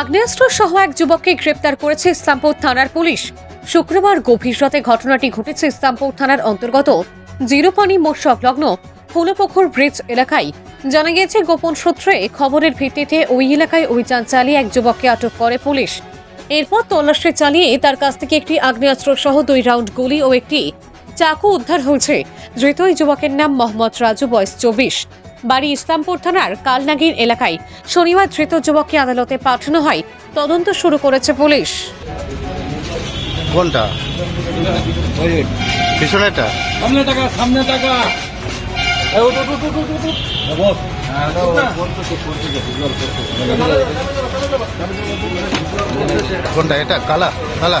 আগ্নেয়াস্ত্র সহ এক যুবককে গ্রেপ্তার করেছে ইসলামপুর থানার পুলিশ। শুক্রবার গভীর রাতে ঘটনাটি ঘটেছে ইসলামপুর থানার অন্তর্গত জিরোপানি মোড় সংলগ্ন ফুলপুকুর ব্রিজ এলাকায়। জানা গিয়েছে, গোপন সূত্রে খবরের ভিত্তিতে ওই এলাকায় অভিযান চালিয়ে এক যুবককে আটক করে পুলিশ। এরপর তল্লাশি চালিয়ে তার কাছ থেকে একটি আগ্নেয়াস্ত্র সহ দুই রাউন্ড গুলি ও একটি চাকু উদ্ধার হয়েছে। ধৃত ওই যুবকের নাম মোহাম্মদ রাজু, বয়স চব্বিশ। বাড়ি ইসলামপুর থানার কালনাগির এলাকায়। শনিবার ধৃত যুবককে আদালতে পাঠানো হয়। তদন্ত শুরু করেছে পুলিশ। কোনটা? পিছনেটা সামনে টাকা সামনে টাকা। এটা? কালা? কালা?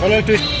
বলো একটু